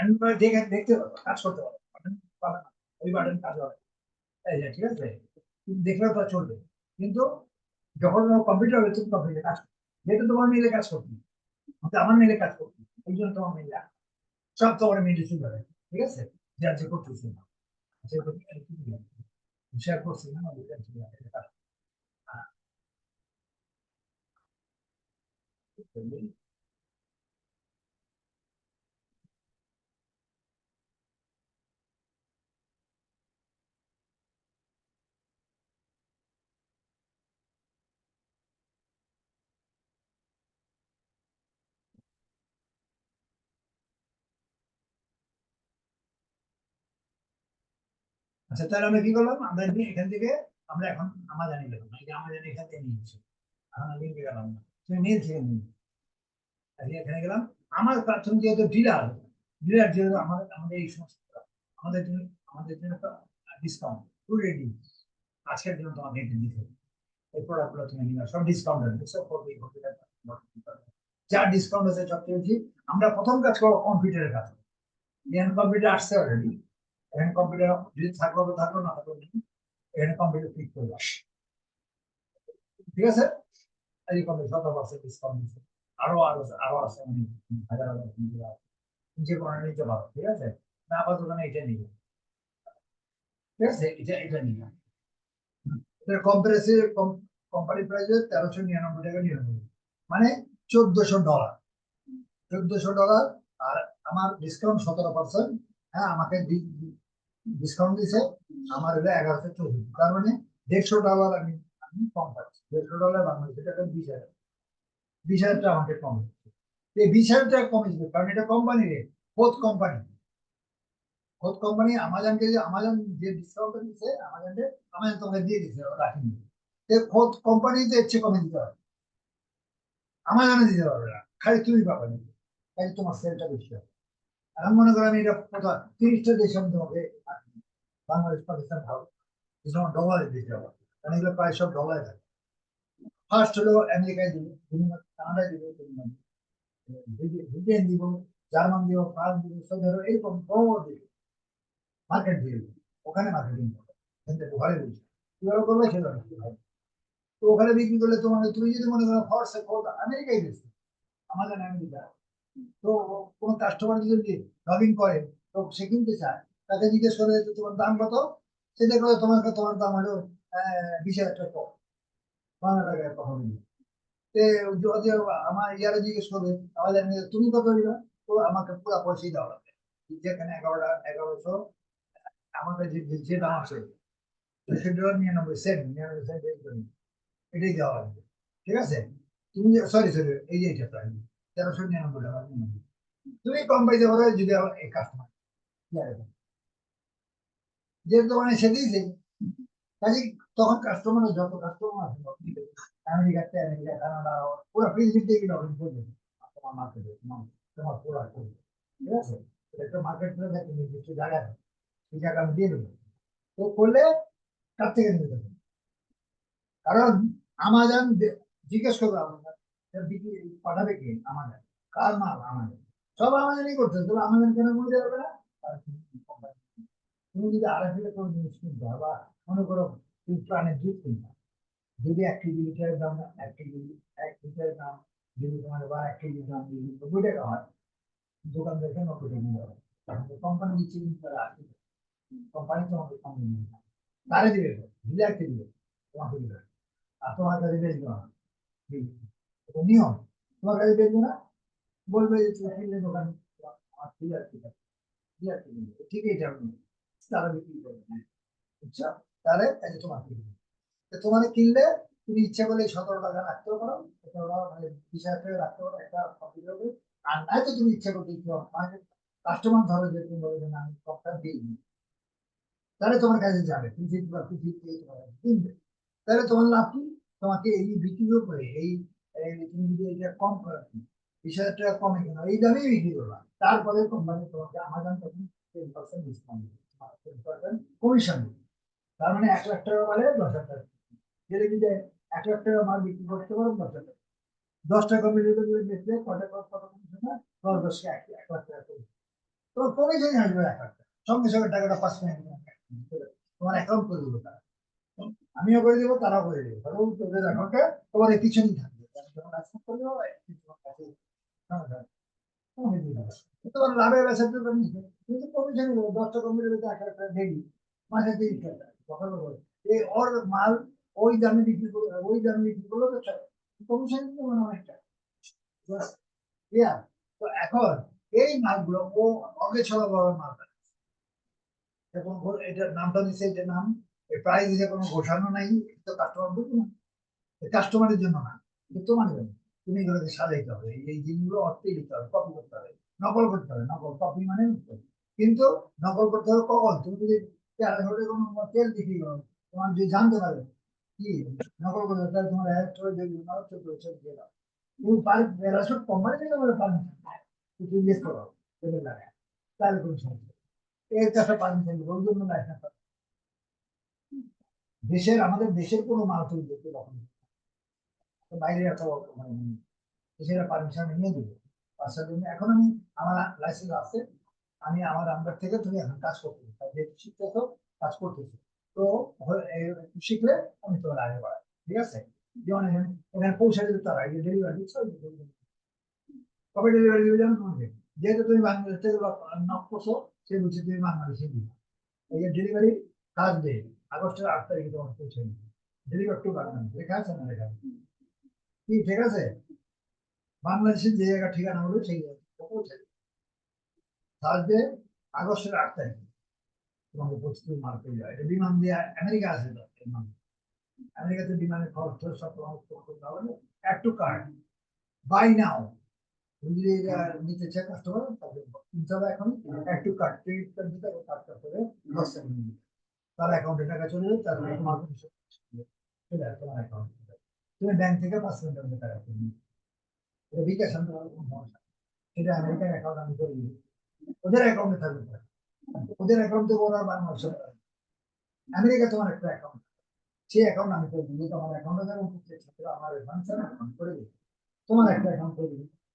Android দেখে দেখতে পারো কাজ করতে পারো বাটন পাবে না, ওই বাটন কাজ হবে। ঠিক আছে? তুমি দেখলেও তো চলবে। কিন্তু যখন কম্পিউটার হবে, তুমি কম্পিউটার কাজ করবে যেহেতু তোমার মেলে কাজ কিন্তু আমার মেলে কাজ করতে এই জন্য তোমার মেলে সব তোমার মেলে চলে যাবে, ঠিক আছে? যার যে করতেছে না। যে শেয়ার করছি না আচ্ছা তাহলে আমরা কি করলাম? আমরা এখান থেকে, আমরা এখন আমাজানি গেলাম এই যে আমাজানি এখান থেকে নিয়েছি এখন আমি গেলাম। না তুমি মেল থেকে এখানে গেলাম। আমার প্রাথমিক যেহেতু ডিলার ডিলার যেহেতু আমাদের আমাদের এই সমস্ত আমাদের জন্য আমাদের জন্য ডিসকাউন্ট টু রেডি আজকের জন্য তোমাকে এটা দিতে হবে। এই প্রোডাক্টগুলো তুমি নিয়ে সব ডিসকাউন্ট আছে সব করবে যা ডিসকাউন্ট আছে সব আমরা প্রথম কাজ করব কম্পিউটারের কাজ কম্পিউটার আসছে অলরেডি এখানে কম্পিউটার যদি থাকল তো থাকল না নেই এখানে কম্পিউটার ক্লিক করব ঠিক আছে? এই কম্পিউটার শত পার্সেন্ট ডিসকাউন্ট আরও আরও আরও আছে অনেক হাজার হাজার আছে। যে কোনো নিতে পারো ঠিক আছে? না, আপাতত না, এটা নিবে ঠিক আছে? এটা এটা নিবে এটা কম্পারেসিভ কোম্পানি প্রাইসে তেরোশো নিরানব্বই টাকা নিরানব্বই। মানে চোদ্দশো ডলার চোদ্দশো ডলার আর আমার ডিসকাউন্ট সতেরো পার্সেন্ট হ্যাঁ আমাকে ডিসকাউন্ট দিছে, আমার হলো এগারোশো চৌদ্দ তার মানে দেড়শো ডলার আমি আমি কম পাচ্ছি। দেড়শো ডলার বাংলাদেশে টাকা বিশ হাজার। বিশ হাজার টাকা আমাকে কম হচ্ছে। এই বিশ হাজার টাকা কমে যাবে কারণ এটা কোম্পানি রে, খোদ কোম্পানি খোদ কোম্পানি আমাজনকে যে, আমাজন যে ডিসকাউন্ট দিচ্ছে আমাজনকে, আমাজন তোমাকে দিয়ে দিচ্ছে রাখিনি। খোদ কোম্পানিতে ইচ্ছে কমে দিতে হবে আমাজনে দিতে পারবে না। খালি তুমি পাবে না। তাই তোমার সেলটা বেশি হবে। আমি মনে করি আমি এটা তিরিশটা দেশ আমি তোমাকে বাংলাদেশ, পাকিস্তান, ভারত। যে সময় ডলারে দিতে হবে কারণ এগুলো প্রায় সব ডলারে থাকে। ফার্স্ট হলো আমেরিকায় দিব কানাডায় দিব ব্রিটেন দিব, জার্মান দিব, ফ্রান্স দিব, সৌদি আরব এরকম বড় দিব মার্কেট দিয়ে ওখানে মার্কেটিং করবে ঘরে বলছে কীভাবে করবে সেটা ভাই তো ওখানে বিক্রি করলে তোমার, তুমি যদি মনে করো ফর্সে খোদ আমেরিকায় দিচ্ছে আমাদের আমেরিকা। তো কোনো কাস্টমার যদি লগ ইন করে, তো সে কিনতে চায়। তাকে জিজ্ঞেস করে তোমার দাম কত? সে দেখল তোমার তোমার দাম হলো বিশ হাজার টাকা। কম বাংলা টাকায় তে যদি আমার ইয়ারে জিজ্ঞেস করবে আমাদের তুমি কত দিবা তো আমাকে পুরো পয়সাই দেওয়া লাগবে। যেখানে এগারোটা, এগারোশো আমাদের যে যে দাম আছে সেটা নিরানব্বই সেন্ট নিরানব্বই সেন্ট এটাই দেওয়া লাগবে। ঠিক আছে? তুমি সরি সরি এই যে এটা প্রায় তেরোশো নিরানব্বই টাকা। তুমি কম পাইতে পারো যদি আমার এই কাস্টমার যে দোকানে সে দিয়েছে, কাজে তখন কাস্টমার যত কাস্টমার আছে আমেরিকা কানাডা পুরো তোমার মার্কেটে তোমার পুরো ঠিক আছে? একটা মার্কেট একটা নির্দিষ্ট সেই জায়গা আমি দিয়ে দেবো। তো করলে কার থেকে নিতে কারণ আমাজন জিজ্ঞেস করবে আমাজন বিক্রি পাঠাবে কে? আমাজন কার মাল? আমাজন সব আমাজনই করতে তবে আমাজন কেন বলতে পারবে না? তার। তুমি যদি আড়াই কোনো জিনিস কিনতে বা মনে করো তুমি প্রাণের দুধ কিনতে যদি এক কেজি লিটারের দাম এক কেজি, এক লিটারের দাম যদি তোমার বা এক কেজির দাম যদি নব্বই টাকা হয় দোকান দেখে নব্বই টাকা নিতে হবে কোম্পানি দিচ্ছে কিন্তু তারা আশি কোম্পানি তোমাকে কম দিবে না। তারে দিবে ডিলারকে দিবে? তোমাকে দিবে। আর তোমার কাছে বেচবে না। নিয়ম। তোমার কাছে বেচবে না? বলবে যে কিনলে দোকান আমার ঠিক আছে ডিলার কি দিবে ঠিক এটা আপনি তারা বিক্রি করবে তোমার কিনলে তুমি ইচ্ছা করলে সতেরো টাকা রাখতেও পারো। মানে বিশ হাজার টাকা রাখতে পারো, একটা কপি হবে। আর নাই তো তুমি ইচ্ছা করতে মানে কাস্টমার ধরো যে তুমি বলবে যে আমি কপটা দিয়ে দিই তাহলে তোমার কাছে যাবে। তুমি কিনবে। তাহলে তোমার লাভ কি? তোমাকে এই বিক্রিও করে, এই তুমি যদি এটা কম করো, বিশ হাজার টাকা কমে কেন এই দামেই বিক্রি করবা। তারপরে কোম্পানি তোমাকে আমাজন তখন টেন পার্সেন্ট ডিসকাউন্ট কমিশন তার মানে এক লাখ টাকা বলে দশ হাজার টাকা। যেটা এক লাখ টাকা মাল বিক্রি করতে পারো, দশ হাজার টাকা। দশ টাকা মিলিয়ে করে বেচলে কত কমিশন হয়? দশ দশকে এক এক লাখ টাকা করে। তো কমিশন আসবে এক একটা সঙ্গে সঙ্গে টাকাটা পাঁচ মিনিট তোমার অ্যাকাউন্ট করে দেবো তারা। আমিও করে দেবো, তারাও করে দেবো। কারণ তোদের অ্যাকাউন্টে তোমার পিছনেই থাকবে। যখন। তুমি দিয়ে দেবে। তোমার লাভের বেসা তো তুমি কিন্তু কমিশন দশটা কম্পিউটার এক একটা ডেলি মাসে এই ওর মাল ওই দামে বিক্রি করল, ওই দামে বিক্রি করল তো কমিশন মানে অনেকটা। তো এখন এই মালগুলো, ও ছড়া বড় মাল। এখন এটার নামটা দিচ্ছে এটার নাম প্রাইস দিছে কোনো ঘোষণা নাই তো কাস্টমার বুঝবে না কাস্টমারের জন্য না তোমার জন্য। তুমি এগুলোকে সাজাইতে হবে, এই- জিনিসগুলো অর্থেই দিতে হবে কপি করতে হবে। নকল করতে হবে নকল কপি মানে কিন্তু নকল করতে হবে কখন? তুমি যদি তেল কোনো তেল করো? তোমার যদি জানতে পারে কি নকল করতে হবে, তোমার যদি নয় চোদ্দ বছর দিয়ে দাও। তুমি কোম্পানি থেকে পারমিশন তুমি ইনভেস্ট করো তেলের লাগে। তাহলে কোনো সমস্যা এর কাছে পারমিশন দেবো ওই জন্য লাইসেন্স দেশের আমাদের দেশের কোনো মাল তৈরি করতে বাইরে একটা মানে দেশের পারমিশন নিয়ে দেবো পাঁচটা দিন এখন আমি আমার লাইসেন্স আছে, আমি আমার আন্ডার থেকে তুমি এখন কাজ করতেছি তাই যেহেতু শিখতেছো কাজ করতেছি। তো শিখলে আমি তোমার আগে বাড়াই, ঠিক আছে? যেমন এখানে পৌঁছে দিতে তারা এই ডেলিভারি দিচ্ছ কবে ডেলিভারি দিবে জানো তোমাকে? যেহেতু তুমি বাংলাদেশ থেকে নক করছ সে বলছে তুমি বাংলাদেশে দিবে। এই যে ডেলিভারি কাজ ডে আগস্টের আট তারিখে তোমার পৌঁছে দিবে। ডেলিভার টু বাংলাদেশ লেখা আছে না লেখা? কি, ঠিক আছে? বাংলাদেশের যে জায়গা ঠিকানা হলো সেই জায়গায় পৌঁছে থার্সডে আগস্টের আট তারিখে তোমাকে প্রস্তুতি মাল পেয়ে যাবে এটা বিমান দিয়ে আমেরিকা আছে বিমান আমেরিকাতে বিমানের খরচ সব তোমার করতে হবে। একটু কার্ড বাই নাও তুমি যদি এটা নিতে চাই কাস্টমার তাহলে কিনতে হবে এখন কার্ড ক্রেডিট কার্ড দিতে হবে কার্ডটা করে দশ দিবে তার অ্যাকাউন্টে টাকা চলে যাবে তারপরে তোমার চলে আসবে তোমার অ্যাকাউন্টে তুমি ব্যাংক থেকে পাঁচ মধ্যে টাকা নিবে। এটা বিকাশ আনতে কোনো সমস্যা। এটা আমেরিকার অ্যাকাউন্ট আমি করে দিই। ওদের অ্যাকাউন্টে থাকবে ওদের অ্যাকাউন্টে ওরা বাংলাদেশে আমেরিকা তোমার একটা অ্যাকাউন্ট সেই অ্যাকাউন্ট আমি করে তোমার অ্যাকাউন্টে আমার অ্যাকাউন্ট করে তোমার একটা অ্যাকাউন্ট করে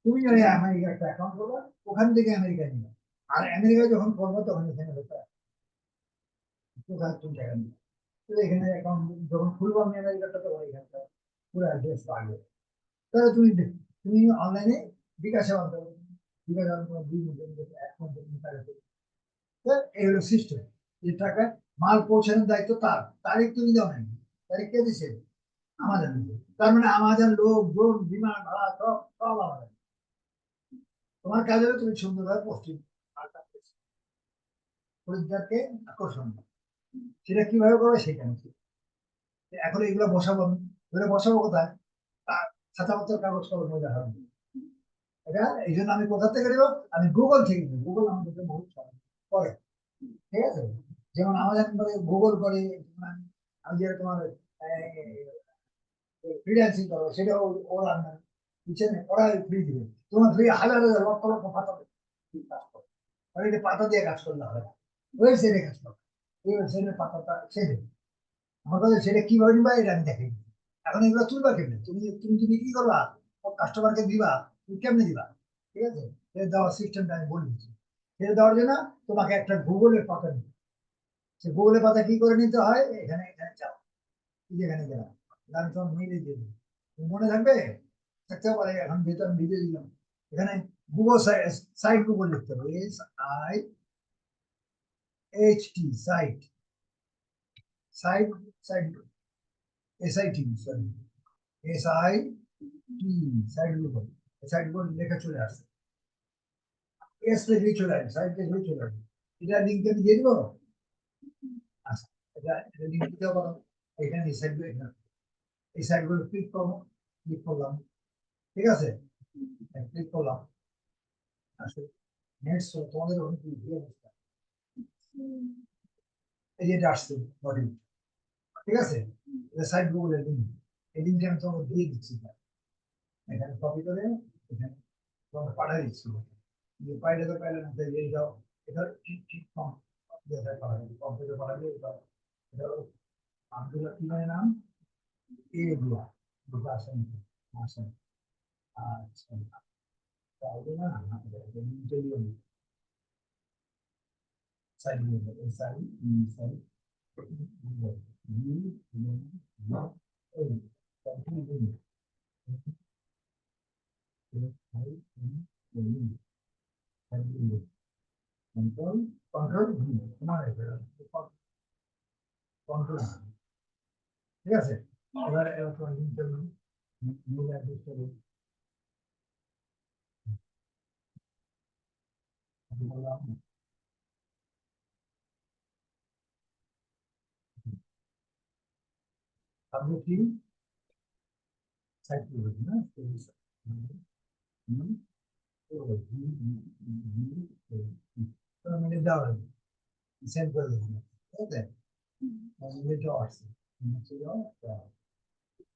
তুমি ওই আমেরিকা একটা অ্যাকাউন্ট করবে, ওখান থেকে আমেরিকা নিবে। আর আমেরিকা যখন করব, তখন এখানে হতে তুমি টাকা নিবে এখানে অ্যাকাউন্ট যখন খুলবো আমি আমেরিকাটা, তখন এখানটা পুরো অ্যাড্রেস পাবে। তাহলে তুমি তুমি অনলাইনে বিকাশে আনতে পারবে দুই এক এই হলো সিস্টেম যে টাকা মাল পৌঁছানোর দায়িত্ব তার। তারিখ তুমি তারিখ কে দিছে? আমাদের তার মানে আমাদের লোক ড্রোন বিমান, ভাড়া, সব সব আমাদের। তোমার কাজ তুমি সুন্দরভাবে পোস্টিং খরিদ্দারকে আকর্ষণ করো। সেটা কীভাবে করবে নিচ্ছে এখন এগুলো বসাবো আমি। বসাবো কোথায়? খাতাপত্র কাগজ কলম হবে এটা? এই জন্য আমি কোথা থেকে দেবো আমি গুগল থেকে দেবো গুগল আমাদেরকে বহুত করে। ঠিক আছে? যেমন আমাদের গুগল করে আমি যে তোমার ফ্রিল্যান্সিং করো সেটাও ওরা পিছনে ওরা ফ্রি দিবে। তোমার ফ্রি হাজার হাজার লক্ষ লক্ষ পাতা কাজ করো। এটা পাতা দিয়ে কাজ করলে হবে না। ওয়েবসাইটে কাজ করো। এই ওয়েবসাইটের পাতাটা ছেড়ে আমার কাছে সেটা কীভাবে নিবা, এটা আমি দেখে দিই। এখন এগুলো তুলবা কেমনে? তুমি তুমি যদি কি করবা কাস্টমারকে দিবা তুমি কেমনে দিবা? ঠিক আছে? এটা দেওয়ার সিস্টেমটা আমি বলে দিচ্ছি। এটা দেওয়ার জন্য তোমাকে একটা গুগলের পাতা নিতে হবে। সে গুগলের পাতা কি করে নিতে হয়? এখানে এখানে যাও। এই যে এখানে গেলাম। আমি তোমার মিলে দিয়ে দিই তুমি মনে থাকবে? থাকতেও পারে, এখন যেহেতু আমি ভিডিও দিলাম। এখানে গুগল সাইট গুগল লিখতে হবে। S I H T site site site S I T sorry S I T site Google Google লেখা চলে আসছে চলে আসবে এটা দিয়ে আচ্ছা এটা এটা লিঙ্ক দিতে পারো এখানে এই সাইট এখানে। এই সাইটগুলো ক্লিক করব ক্লিক করলাম। ঠিক আছে? ক্লিক করলাম। আসলে নেক্সট তোমাদের এই আসছে বডি ঠিক আছে? লিঙ্কটা আমি তোমাকে দিয়ে দিচ্ছি। এখানে কপি করে এখানে তোমাকে পাঠিয়ে দিচ্ছি যে পাইলে তো পাইলে না তাই এই যাও এটা ঠিক ঠিক কম যেটাই পাওয়া যাবে কম্পিউটার পাওয়া যাবে এটা এটা হলো আব্দুল্লাহ কি মানে নাম এ দিয়া দুটো আসেন আসেন আচ্ছা তাহলে না সাইড এই সাইড সাইড Control, control, তোমার কন্ট্রোল ঠিক আছে এবার তোমার ইন্টারভিউ নিউ অ্যাড্রেস বললাম আপনি কি সাইড করবেন না হুম মিনিট দেওয়া হবে সেন্ড করে দেবেন ঠিক আছে মিনিটও আসছে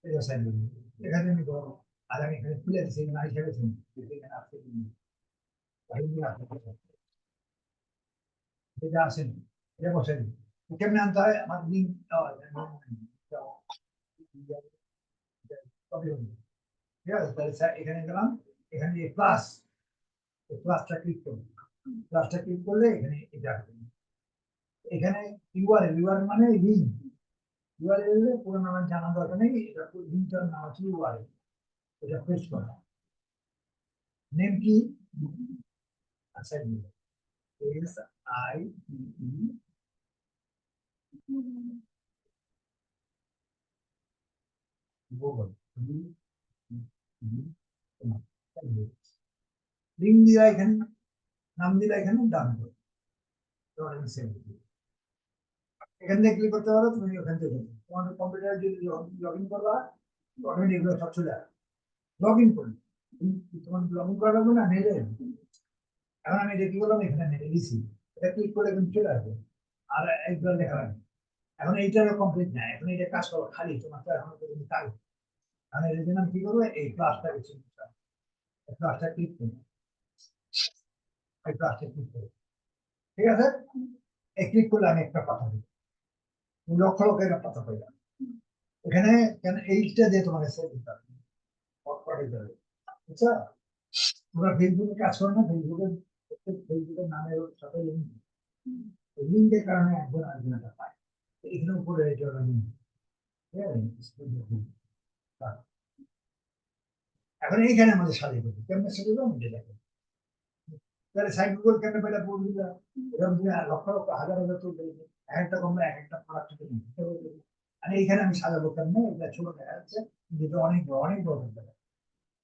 এটা সাইড করবেন এখানে আমি করব আর আমি এখানে খুলে দিচ্ছি এখানে আইসা গেছেন এখানে আসছে এটা আসেন এটা বসে দিন কেমনে আনতে হয় আমার দিন ঠিক আছে তাহলে স্যার এখানে যে প্লাস প্লাসটা ক্লিক করব প্লাসটা ক্লিক করলে এখানে এটা। এখানে ইউআরএল ইউআরএল মানে লিঙ্ক ইউআরএল পুরো নাম জানা দরকার নেই, এটা লিঙ্কটার নাম হচ্ছে ইউআরএল এটা পেস্ট করা। নেম কি? আচ্ছা S I E Google link দিলা এখানে নাম দিলা এখানে ডান এখান থেকে ক্লিক করতে পারো তুমি ওখান থেকে তোমার কম্পিউটার যদি লগ ইন করবা অটোমেটিক এগুলো সব চলে আসবে লগ ইন করবে তোমার লগ ইন করা লাগবে না নেটে এখন আমি এটা কি করলাম এখানে নেটে দিছি এটা ক্লিক করলে কিন্তু চলে আসবে আর একবার লেখা লাগবে এখন এইটারও কমপ্লিট না এখন এটা কাজ করো খালি তোমার তো এখন কাজ আমি এর জন্য আমি কি করব এই ক্লাসটাকে চিনতে হবে এই ক্লাসটা ক্লিক করব এই ক্লাসটা ক্লিক করব ঠিক আছে? এই ক্লিক করলে আমি একটা কথা দিই লক্ষ লক্ষ একটা কথা পাইলাম এখানে কেন এইটা দিয়ে তোমাকে সেভ দিতে হবে। বুঝছ তোমরা ফেসবুকে কাজ করো না? ফেসবুকে ফেসবুকের নামের সাথে লিঙ্ক লিঙ্কের কারণে একজন আরেকজন একটা পায় এখানে উপরে এটা লিঙ্ক ঠিক আছে? এখন এইখানে আমাদের সাজিয়ে দেবো কেমন সাজিয়ে দেবো আমি দেখো তাহলে সাইকেল গুগল কেমন পেটা পড়ে দিলা? এরকম লক্ষ লক্ষ হাজার হাজার তো দেখবে এক একটা কমবে এক একটা প্রোডাক্ট আর এইখানে আমি সাজাবো কেমন? এটা ছোট দেখা যাচ্ছে। যেটা অনেক অনেক বড়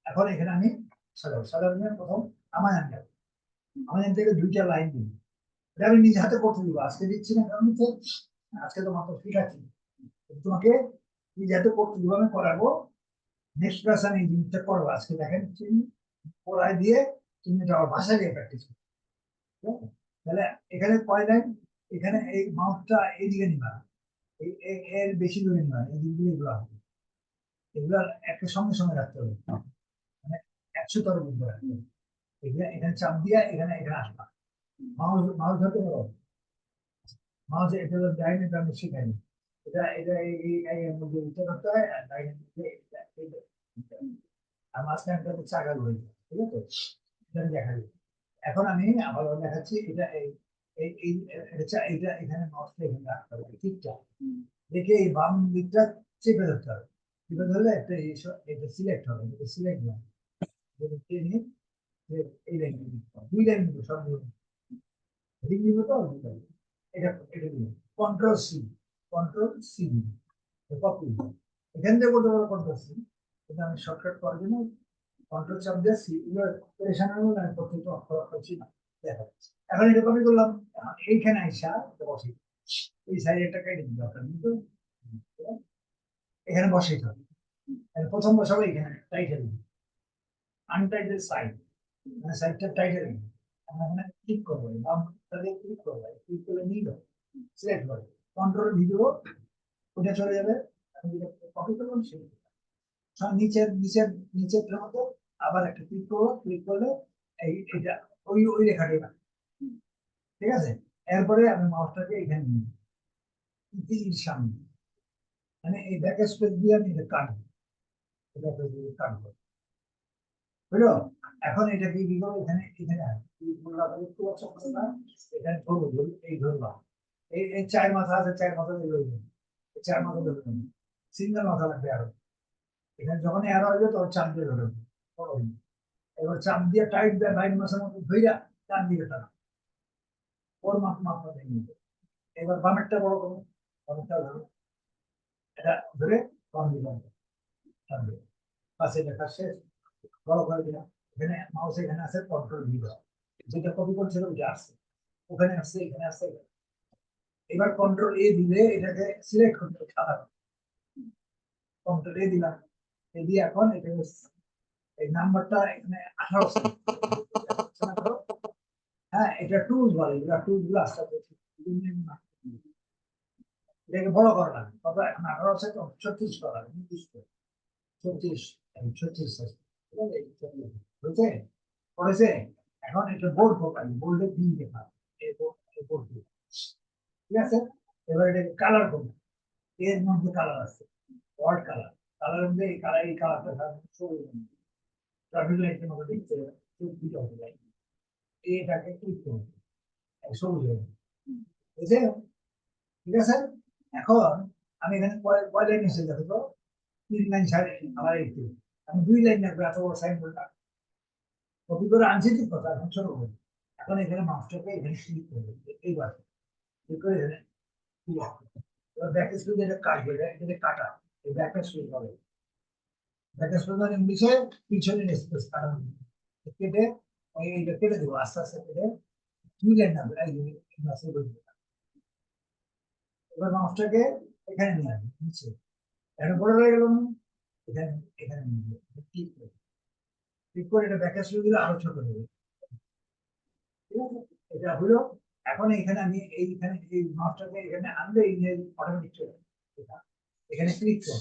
এখন এখানে আমি সাজাবো। সাজাবো প্রথম আমার যাব। আমার থেকে দুইটা লাইন দিই এটা আমি নিজে হাতে করতে দিব। আজকে দিচ্ছি না কারণ আজকে তো মাত্র ঠিক আছে। তোমাকে নিজে হাতে করতে দিব, আমি করাবো। আমি এই জিনিসটা করব। আজকে দেখেন তুমি পড়ায় দিয়ে এটা আবার বাসায় দিয়ে প্র্যাকটিস করো। তাহলে এখানে কয় লাইন এখানে এই মাউসটা এইদিকে নিবা। এই এর বেশি দূরে নিবা, এই দিকগুলো এগুলো আসবে এগুলো একটা সঙ্গে সঙ্গে রাখতে হবে। মানে একশো তর বুঝতে রাখতে হবে। এগুলো এখানে চাপ দিয়ে এখানে এখানে আসবা। মাউস মাউস ধরতে পারো? মাউস এটা হলো ডাইন এটা আমি শিখাইনি এটা এটা এই মধ্যে করতে হয় আর আর মাঝখানে একটা হচ্ছে চাকা রয়েছে ঠিক আছে? এটা আমি দেখাই এখন আমি আবার দেখাচ্ছি, এটা এই এই এটা এটা এখানে মাউসটা এখানে রাখতে হবে ঠিকটা দেখে এই বাম দিকটা চেপে ধরতে হবে। চেপে ধরলে একটা এটা সিলেক্ট হবে, এটা সিলেক্ট না এই লাইন দুই লাইন সব এটা এটা কন্ট্রোল সি কন্ট্রোল সি দিব কপি এখান থেকে কন্ট্রোল সি এটা আমি শর্টকাট করার জন্য কন্ট্রোল চাপ দিয়ে সি এগুলো পরেশানের মধ্যে আমি প্রত্যেকটা অক্ষর অক্ষর ছিল। দেখা যাচ্ছে। এখন এটা কপি করলাম। এইখানে আইসা বসে এই সাইডে একটা কেটে দিতে হবে কিন্তু এখানে বসে হবে। প্রথম বসাবো এখানে টাইটেল আনটাইটেল সাইড মানে সাইডটা টাইটেল আমরা এখানে ক্লিক করব। বাম তাহলে ক্লিক করব। ক্লিক করলে নিল। সিলেক্ট করব কন্ট্রোল ভিডিও ওটা চলে যাবে। নিচের নিচের এটা ওই ওই রেখাটা রাখব। ঠিক আছে? এরপরে আমি মাউসটাকে এখানে নিই সামনে। মানে এটা কাটবো। ব্যাক কাটবো। বুঝলো? এখন এটা কি করব? এখানে এখানে। এই ধরলাম। চার মাথা আছে, চার মাথা চার মাথা সিঙ্গেল মাথা লাগবে আরও। এখানে যখন এরো হবে তখন চাপ দিয়ে ধরবো। এবার চাপ দিয়ে টাইট দেয় বাইর মাসের মতো ধইরা ডান দিকে টানা। ওর মাপ দিয়ে নিবে। এবার বামেরটা বড় করব বামেরটা ধরো। এটা ধরে বাম দিকে পাশে লেখা শেষ। বড় করে দিলাম। এখানে মাউস এখানে আছে কন্ট্রোল ভি যেটা কপি করছিল, ওইটা আসছে। ওখানে আসছে, এখানে আসছে এবার কন্ট্রোল এ দিলে এটাকে সিলেক্ট করতে সাদা দিলাম এ দিয়ে এখন এখানে এই নাম্বারটা এখানে আঠারো হ্যাঁ এটা টুলস বলে টুলসগুলো আসতে হবে। এটাকে বড় করা কত এখন আঠারো ছত্রিশ করা নির্দিষ্ট ছত্রিশ ছত্রিশ আছে। এই বুঝছে পড়েছে এখন এটা বোর্ড প্রোফাইল বোর্ডে দিন দেখা এই এই ঠিক আছে এবার এটাকে কালার করব এর মধ্যে কালার আছে ওয়ার্ড কালার কালারের মধ্যে এই কালার এই ট্রাফিক লাইটের মধ্যে দেখতে হবে লাইট এটাকে ক্লিক করব সবুজ। বুঝছে ঠিক আছে এখন আমি এখানে কয় লাইন এসে যাবে তো? তিন লাইন সাড়ে আমার একটু। আমি দুই লাইন রাখব এত বড় সাইন বোর্ড কপি করে আনছি ঠিক কথা, এখন ছোট করে। এখন এখানে মাস্টারকে এখানে ক্লিক করবে এইবার ক্লিক করে এখানে ব্যাক স্পেস যেটা কাটবে এটা এটা কাটা। কাটা কেটে দেবো, আস্তে আস্তে কেটে এবার এখানে নিয়ে আসবে এখানে এখানে নিয়ে করে। করে এটা দিলে আরও ছোট হবে। ঠিক আছে? এটা হলো, এখন এখানে আমি এইখানে এই মাস্টারকে এখানে আনলে এই অটোমেটিক চলে। এটা। এখানে ক্লিক করো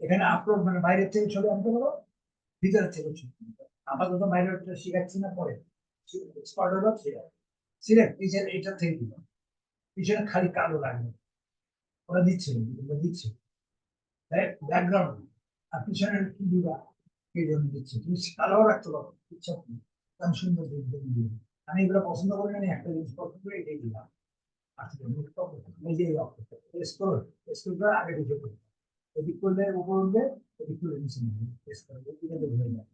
এখানে আপলোড মানে বাইরের থেকে ছবি আনতে পারো ভিতরের থেকে ছবি। আপাতত বাইরের শিখাচ্ছি না পরে। স্পট হলো সিলেক্ট পিছনে এটা থেকে দিল পিছনে খালি কালো লাগবে ওরা দিচ্ছে না, দিচ্ছে। ব্যাকগ্রাউন্ড আর পিছনের কি দিবা? এই জন্য দিচ্ছে। তুমি কালো রাখতে পারো ইচ্ছা। আমি সুন্দর আমি এগুলো পছন্দ করি না একটা জিনিস পছন্দ করে এটাই দিলাম। এই যে স্ক্রোল স্ক্রোল করে আগে করলে উপর উঠবে, এদিক করলে নিচে নেবে স্ক্রোল এদিকে তো ঘুরে যায়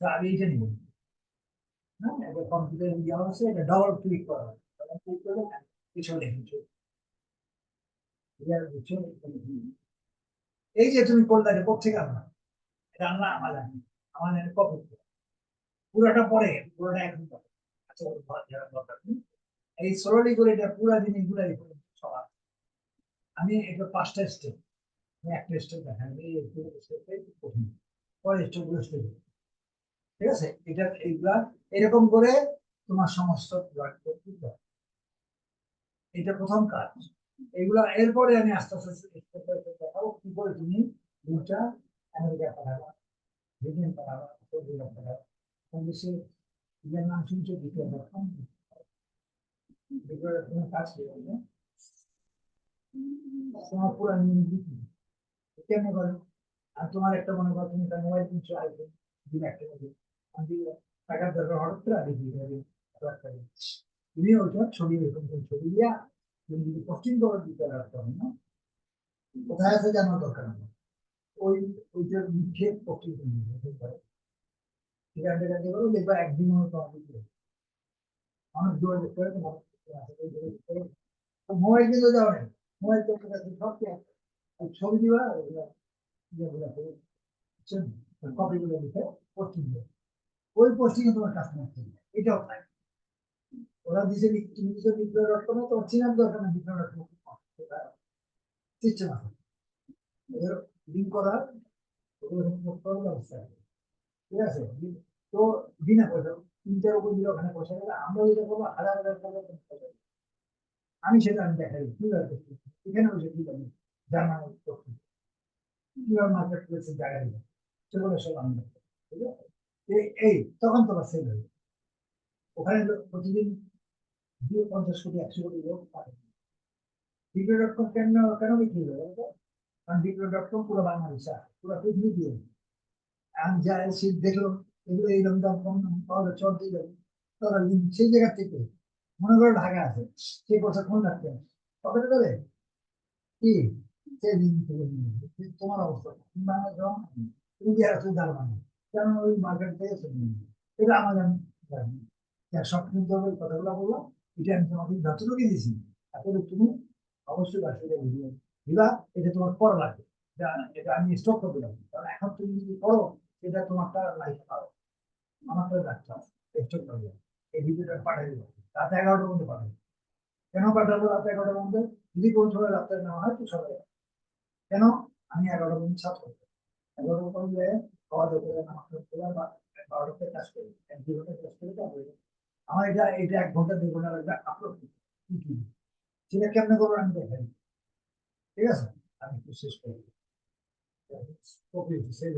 তো আমি এইটা নিব। হ্যাঁ এবার কম্পিউটার দেওয়া আছে, এটা ডবল ক্লিক করা ডবল ক্লিক করলে পিছনে দেখুন এই যে তুমি করলে কোথেকে এটা আনলা আমার জানি আমার জানি পুরোটা পরে, পুরোটা এখন পরে। আচ্ছা ওর দরকার নেই। এই সরলি করে এটা পুরা জিনিসগুলো সবার আমি এটা পাঁচটা স্টেপ একটা স্টেপ দেখাই প্রথম। পরে স্টেপগুলো স্টেপ ঠিক আছে? এটা এইগুলা এরকম করে তোমার সমস্ত। এটা প্রথম কাজ। এগুলা এরপরে আমি আস্তে আস্তে দেখাবো কি করে তুমি দুটা আমেরিকা পাঠাবা ব্রিটেন পাঠাবা দেশে ইয়ার নাম শুনছো দ্বিতীয় আর তোমার একটা মনে করো, তুমি একটা মোবাইল কিনছো আইফোন দিন একটা দিলে টাকার দরকার হঠাৎ করে আগে দিয়ে দেবে। তুমি ওইটা ছবি এরকম করে ছবি দিয়া, তুমি যদি পোস্টিং করে দিতে রাখতে হবে না? কোথায় আছে জানার দরকার নেই। ওই ওইটার মুখে পোস্টিং করে দিতে পারে। ঠিক আছে করো দেখবা একদিন হয়তো অনেক দূরে দেখতে তোমার মোবাইল কিন্তু যাও না। মোবাইল কাছে সব ছবি দিবা ওগুলা যেগুলা করে কপি করে দিতে পোস্টিং ওই পোস্টিং তোমার কাস্টমার থাকবে এটাও তাই ওরা দিছে তুমি দিছে বিপ্লব ডট কমে তো চিনার দরকার নেই বিপ্লব ডট কম সিস্টেম আছে লিঙ্ক করার ঠিক আছে? তো বিনা পয়সা তিনটার উপর দিলে ওখানে পয়সা দেবে আমরা যেটা করব হাজার হাজার টাকা আমি সেটা আমি দেখাই কীভাবে করছি এখানে বসে কি জানি জার্মানি করছি কীভাবে মার্কেট প্লেসে জায়গা দিবে? সেগুলো সব আমি এই- তখন তোমার সেল হবে ওখানে প্রতিদিন দুই পঞ্চাশ কোটি, একশো কোটি লোক পাবে। বিক্রয় ডট কম কেন কেন বিক্রি হবে বলো তো? কারণ বিক্রয় ডট কম পুরো বাংলাদেশ পুরো পৃথিবী দিয়ে আমি যা সে দেখল এগুলো এইরকম পাওয়া চল দিয়ে যাবে। তারা সেই জায়গা থেকে মনে করো ঢাকা আছে সে করছে ফোন রাখতে কবে করে কি? সে লিঙ্ক থেকে তোমার অবস্থা। তুমি তুমি যে জার্মানি কেন ওই মার্কেট থেকে চলে এটা আমার আমি জানি সব কিনতে হবে কথাগুলো বললাম, এটা আমি তোমাকে যতটুকু দিয়েছি তারপরে তুমি অবশ্যই বাসাটা বুঝবে দিবা, এটা তোমার পড়া লাগবে। এটা এটা আমি স্টক করে দিলাম কারণ এখন তুমি যদি পড়ো, সেটা তোমারটা লাইফ পাও আমারটা রাখতে হবে। স্টক করে এই ভিডিওটা পাঠিয়ে দেবো। রাত এগারোটার মধ্যে পাঠাবো। কেন পাঠাবো রাত এগারোটার মধ্যে? যদি কোন সময় রাত্রে নেওয়া হয়, তো সবাই কেন? আমি এগারোটা পর্যন্ত ছাত্র এগারোটা পর্যন্ত খাওয়া দাওয়া করে টামাজ পড়ে বা বারোটাতে কাজ করি এক দুই ঘণ্টা কাজ করে তারপরে আমার এটা এটা এক ঘণ্টা দুই ঘণ্টা লাগবে আপলোড সেটা কেমনে করব আমি দেখাই ঠিক আছে? আমি একটু শেষ করি কপি সেই